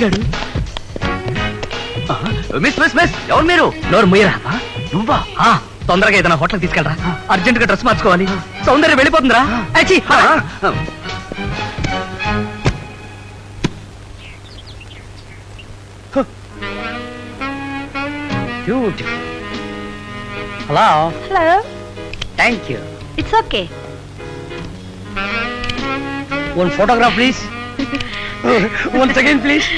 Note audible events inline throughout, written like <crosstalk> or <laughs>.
రౌడీగాడు miss miss miss ఎవరు మీరు? నోరు ముయ్యరా నువ్వా? ఆ, తొందరగా ఏదైనా హోటల్ తీసుకెళ్ళరా. అర్జెంట్గా డ్రెస్ మార్చుకోవాలి. సౌందర్యం వెళ్ళిపోతుందిరా. Hello hello thank you it's okay one photograph please one second please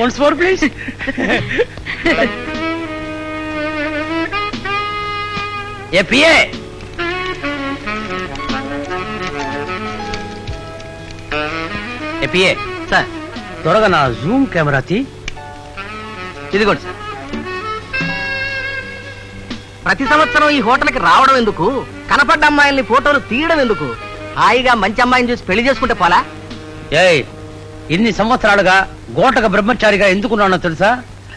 once more please A PA ఏ పిఏ సార్ త్వరగా నా జూమ్ కెమెరా తీ. ఇదిగోండి సార్ ప్రతి సంవత్సరం ఈ హోటల్కి రావడం ఎందుకు? కనపడ్డ అమ్మాయిల్ని ఫోటోలు తీయడం ఎందుకు? హాయిగా మంచి అమ్మాయిని చూసి పెళ్ళి చేసుకుంటే పోలా? ఏయ్ ఇన్ని సంవత్సరాలుగా గోటక బ్రహ్మచారిగా ఎందుకున్నానో తెలుసా?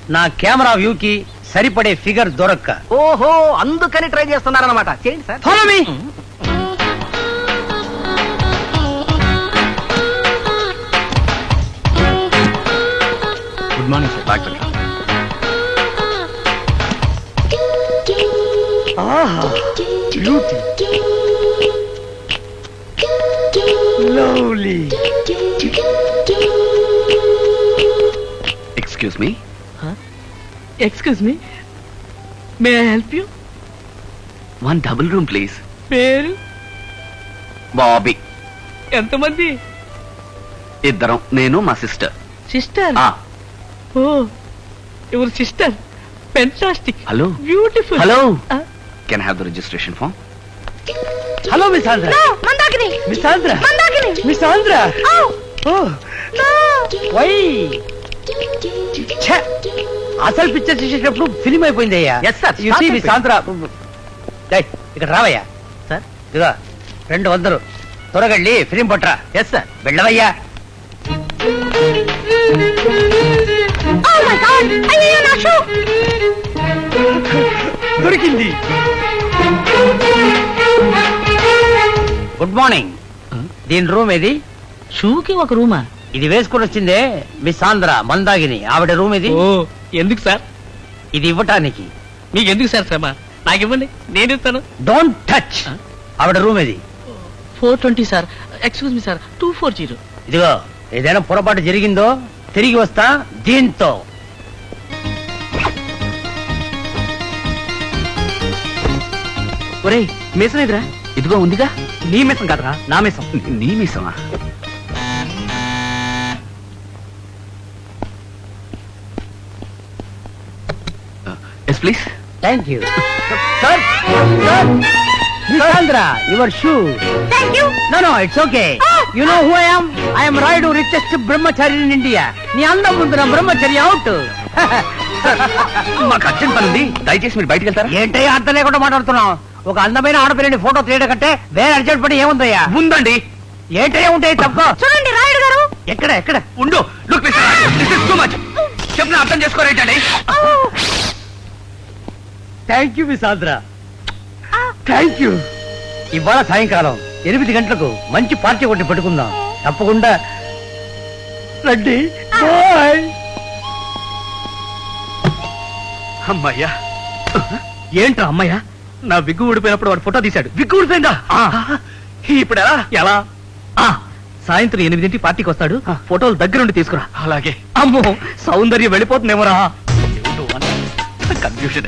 నా కెమెరా వ్యూకి సరిపడే ఫిగర్ దొరక్క. ఓహో అందుకని ట్రై చేస్తున్నారన్నమాట. చేయండి sir. Follow me good morning sir doctor beauty excuse me excuse me may I help you one double room please పేరు బాబీ ఎంతమంది? ఇద్దరం. నేను మా sister sister oh your sister fantastic hello beautiful hello can have the registration form hello Miss Andhra Mandakini Miss Andhra Mandakini Miss Andhra ఓ వై ఛే! అసలు picture చూసేటప్పుడు film అయిపోయింది అయ్యా. Yes, sir. You see, Start Miss Andhra డేయ్, ఇక్కడ రావయ్యా. Sir ఇదిగో రెండు వందలు. త్వరగా వెళ్ళి ఫిలిం పట్టరా. ఎస్ సార్ వెళ్ళవయ్యా. షూ! దొరికింది. గుడ్ మార్నింగ్ దీని రూమ్ ఏది? షూకి ఒక రూమా? ఇది వేసుకుని వచ్చిందే మిస్ ఆంధ్ర మందాగిని. ఆవిడ రూమ్ ఇది ఎందుకు సార్? ఇది ఇవ్వటానికి. మీకు ఎందుకు సార్ శ్రమ? నాకు ఇవ్వండి నేను ఇస్తాను. డోంట్ టచ్ ఆవిడ రూమ్ ఇది four twenty sir. Excuse me sir. Two four zero ఇదిగో ఏదైనా పొరపాటు జరిగిందో తిరిగి వస్తా దీంతో. ఒరేయ్ మీసం ఎదురా ఇదిగో ఉందిగా. నీ మిసం కదరా నా మిసం. నీ మీసమా? Please thank you sir sir Miss Andhra your shoe thank you no no it's okay you know who I am I am Rayudu richest Brahmachari in India నీ అందం ముందు నా బ్రహ్మచర్య అవుట్ <laughs> మాకు అర్జెంట్ పని ఉంది. దయచేసి మీరు బయటికి వెళ్తారా? ఏంటయ్యా అర్థం లేకుండా మాట్లాడుతున్నావు? ఒక అందమైన ఆడపిల్లని ఫోటో తీయడం కంటే వేరే అర్జెంట్ పని ఏముందయ్యా? ఉందండి. ఏంటయ్యా ఉంటాయి తక్కువ చూడండి రాయుడు గారు. ఎక్కడ ఎక్కడ? ఉండు. Look this is too much చెప్పిన అర్థం చేసుకోరేంటండి. Thank you Miss Andhra thank you ఇవాళ సాయంకాలం ఎనిమిది గంటలకు మంచి పార్టీ ఒకటి పెట్టుకుందాం. తప్పకుండా. రండి. బాయ్ అమ్మయ్యా. ఏంట్రా అమ్మయ్య? నా విగ్గు ఊడిపోయినప్పుడు వాడు ఫోటో తీశాడు. విగ్గు ఊడిపోయిందా? ఇప్పుడు ఎలా ఎలా? ఆ, సాయంత్రం ఎనిమిదింటి పార్టీకి వస్తాడు. ఫోటోలు దగ్గరుండి తీసుకురా. అలాగే. అమ్మో సౌందర్యం వెళ్ళిపోతుందేమోరా. Confusion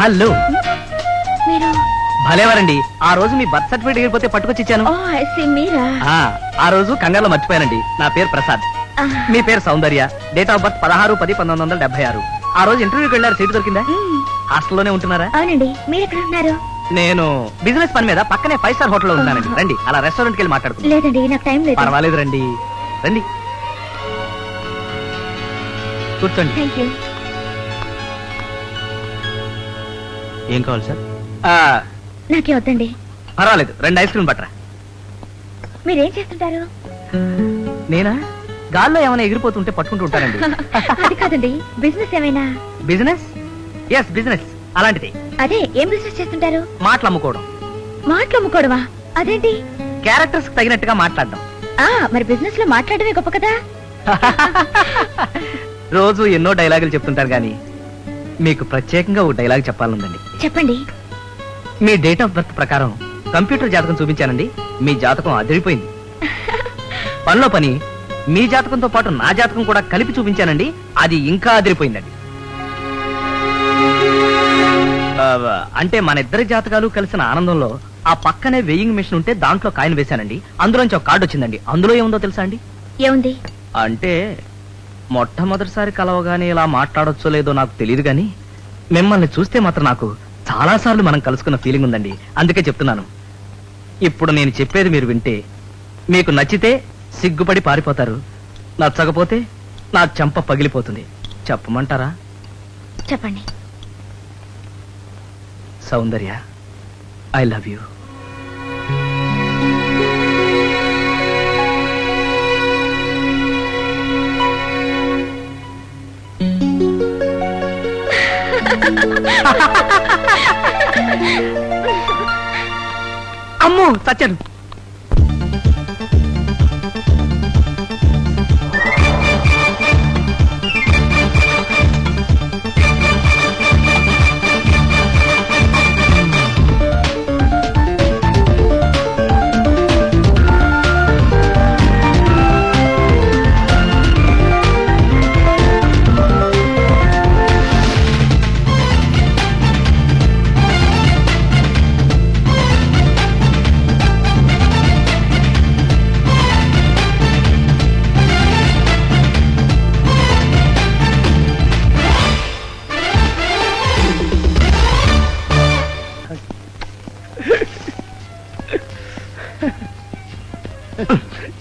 hello. మీరు? భలేవారండి. ఆ రోజు మీ బర్త్ సర్టిఫికేట్ ఎగిరిపోతే పట్టుకొచ్చి ఇచ్చాను. ఓ ఐ సీ మీరా? ఆ, ఆ రోజు కంగారులో మర్చిపోయానండి. నా పేరు ప్రసాద్. మీ పేరు సౌందర్య. డేట్ ఆఫ్ బర్త్ పదహారు పది పంతొమ్మిది వందల డెబ్బై ఆరు. ఆ రోజు ఇంటర్వ్యూకి వెళ్ళారు. సీటు దొరికిందా? హాస్టల్లోనే ఉంటున్నారా? అవునండి. మీరు ఎక్కడ ఉన్నారు? నేను బిజినెస్ పని మీద పక్కనే ఫైవ్ స్టార్ హోటల్లో ఉంటానండి రండి. అలా రెస్టారెంట్కి వెళ్ళి మాట్లాడుకుందాం. లేదండి నాకు టైం లేదు. పర్వాలేదు రండి. రండి. కూర్చోండి. థ్యాంక్ యూ ఏం కావాలి సార్? నాకే వద్దండి. పర్వాలేదు రెండు ఐస్ క్రీమ్ పట్టరా. మీరేం చేస్తుంటారు? నేనా? గాల్లో ఏమైనా ఎగిరిపోతుంటే పట్టుకుంటూ ఉంటానండి. <laughs> అది కాదండి బిజినెస్ ఏమైనా? బిజినెస్? Yes business. అలాంటిది. అదే ఏం బిజినెస్ చేస్తుంటారు? మాటలు అమ్ముకోవడం. మాటలు అమ్ముకోవడమా? అదేంటి? క్యారెక్టర్స్ తగినట్టుగా మాట్లాడడం. ఆ మరి బిజినెస్లో మాట్లాడమే గొప్ప కదా? <laughs> రోజు ఎన్నో డైలాగులు చెప్తుంటారు కానీ మీకు ప్రత్యేకంగా ఒక డైలాగ్ చెప్పాలందండి చెప్పండి. మీ డేట్ ఆఫ్ బర్త్ ప్రకారం కంప్యూటర్ జాతకం చూపించానండి. మీ జాతకం అదిరిపోయింది. <laughs> పనిలో పని మీ జాతకంతో పాటు నా జాతకం కూడా కలిపి చూపించానండి. అది ఇంకా అదిరిపోయిందండి. ఆ, అంటే మన ఇద్దరి జాతకాలు కలిసిన ఆనందంలో ఆ పక్కనే వెయింగ్ మిషన్ ఉంటే దాంట్లో కాయిన్ వేశానండి. అందులోంచి ఒక కార్డు వచ్చిందండి. అందులో ఏముందో తెలుసా అండి? ఏముంది? అంటే మొట్టమొదటిసారి కలవగానే ఇలా మాట్లాడొచ్చో లేదో నాకు తెలియదు కానీ మిమ్మల్ని చూస్తే మాత్రం నాకు చాలా సార్లు మనం కలుసుకున్న ఫీలింగ్ ఉందండి. అందుకే చెప్తున్నాను. ఇప్పుడు నేను చెప్పేది మీరు వింటే మీకు నచ్చితే సిగ్గుపడి పారిపోతారు. నచ్చకపోతే నా చెంప పగిలిపోతుంది. చెప్పమంటారా? చెప్పండి. Soundarya I love you. అమ్మో సత్యను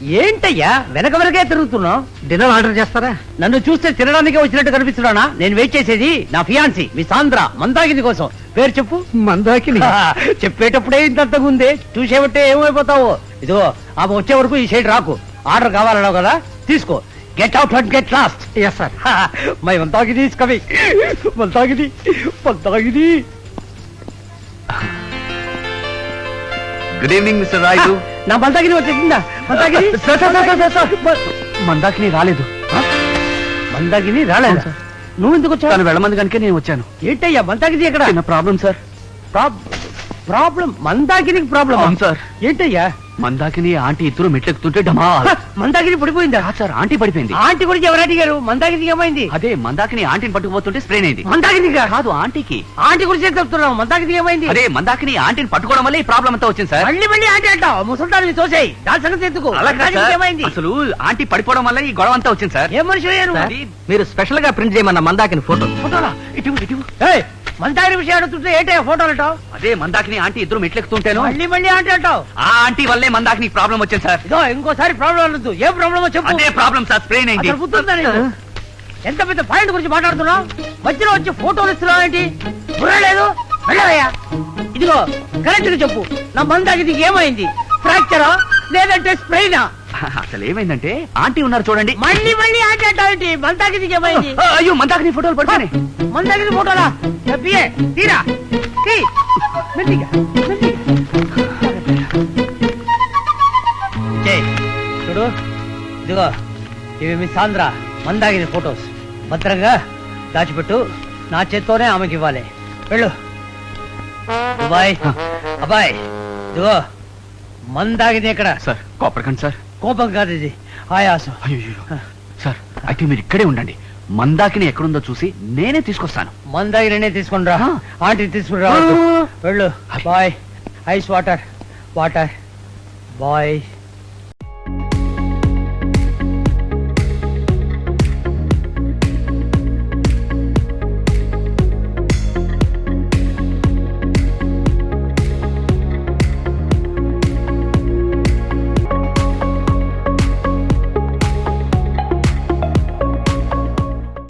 ఏంటయ్యా? వెనక వెనకే తిరుగుతున్నావు? డిన్నర్ ఆర్డర్ చేస్తారా? నన్ను చూస్తే తినడానికే వచ్చినట్టు కనిపిస్తున్నానా? నేను వెయిట్ చేసేది నా ఫియాన్సీ మీ సాంద్ర మందాకిని కోసం. పేరు చెప్పు. మందాకిని? చెప్పేటప్పుడే ఇంత ఉందే. చూసేబట్టే ఏమైపోతావు? ఇదిగో ఆమె వచ్చే వరకు ఈ సైడ్ రాకు. ఆర్డర్ కావాలన్నావు కదా? తీసుకో. Get out and get lost yes sir my Mandakini is coming. Mandakini Mandakini. Good evening Mr Rayudu నా మందాకిని వచ్చేసిందా Mandakini sir, sir, sir, sir, sir. Mandakini రాలేదు. మందాకిని రాలేదు? నువ్వు ఎందుకు వచ్చావు? తను వెళ్ళమంది కనుక నేను వచ్చాను. ఏంటయ్యా మందాకిని ఎక్కడ? Problem sir. ప్రాబ్లం మందాకినికి ప్రాబ్లం అవును సార్. ఏంటయ్యా? మందాకిని ఆంటీ ఇద్దరు మెట్లెక్కుతుంటే డమా మందాకిని పడిపోయిందా? సార్ ఆంటీ పడిపోయింది. ఆంటీ గురించి ఎవరు అడిగారు? మందాకినికి ఏమైంది? అదే మందాకిని ఆంటీని పట్టుకుపోతుంటే స్ప్రెయిన్ అయింది మందాకిని కాదు ఆంటీకి. ఆంటీ గురించి చెప్తున్నావు? మందాకినికి ఏమైంది? అదే మందాకిని ఆంటీని పట్టుకోవడం వల్ల ఈ ప్రాబ్లం అంతా వచ్చింది సార్. మళ్ళీ మళ్ళీ ఆంటీ అంటావు? ముసల్దాన్ని తోసేయి. దాని సంగతి ఎందుకు. ఏమైంది? అసలు ఆంటీ పడిపోవడం వల్ల ఈ గొడవ అంతా వచ్చింది సార్. ఏం మనిషి మీరు స్పెషల్గా ప్రింట్ చేయమన్న మందాకిని ఫోటో. ఫోటోలా ఇటు ఇటు మందాకిని విషయం అడుగుతుంటే ఏంటయ్యా ఫోటోలు అంటావు? అదే మందాకిని ఆంటీ ఇద్దరు మెట్లెక్కుతుంటేను? మళ్ళీ మళ్ళీ ఆంటీ అంటావు. ఆ ఆంటీ వల్లే మందాకిని ప్రాబ్లం వచ్చింది సార్. ఇదో ఇంకోసారి ప్రాబ్లం అనొద్దు. ఏం ప్రాబ్లమో చెప్పు. అదే ప్రాబ్లం సార్ స్ప్రెయిన్ అయింది. అసలు నీకు? ఎంత పెద్ద పాయింట్ గురించి మాట్లాడుతున్నావు? మధ్యలో వచ్చి ఫోటోలు ఇస్తున్నావు ఏంటి? బుర్ర లేదు? వెళ్ళవయ్యా. ఇదిగో కరెక్ట్గా చెప్పు. నా మందాకి ఏమైంది? ఫ్రాక్చరా లేదంటే స్ప్రెయినా అసలు ఏమైందంటే ఆంటీ ఉన్నారు చూడండి. మళ్ళీ మళ్ళీ ఆట ఏమైంది ఆ, అయ్యో మందాకిని ఫోటోలు పడుతున్నాయి. మందాకి ఫోటోలా? చెప్పియే తీరా. తీ. మెల్లిగా. చూడు ఇదిగో ఇవి మీ సాంద్ర మందాగిని ఫొటోస్. భద్రంగా దాచిపెట్టు నా చేత్తోనే ఆమెకి ఇవ్వాలి. వెళ్ళు. అబ్బాయ్ అబ్బాయ్ ఇదిగో. మందాగిని ఎక్కడ సార్ కోపడకండి సార్. కోపం కాదు ఇది. ఆయాసం. అయ్యో సార్ అయితే మీరు ఇక్కడే ఉండండి. మందాకిని ఎక్కడుందో చూసి నేనే తీసుకొస్తాను. మందాగిరినే తీసుకుని రా. ఆంటీ తీసుకుని రా వెళ్ళు. Boy. Ice water. Water. Boy.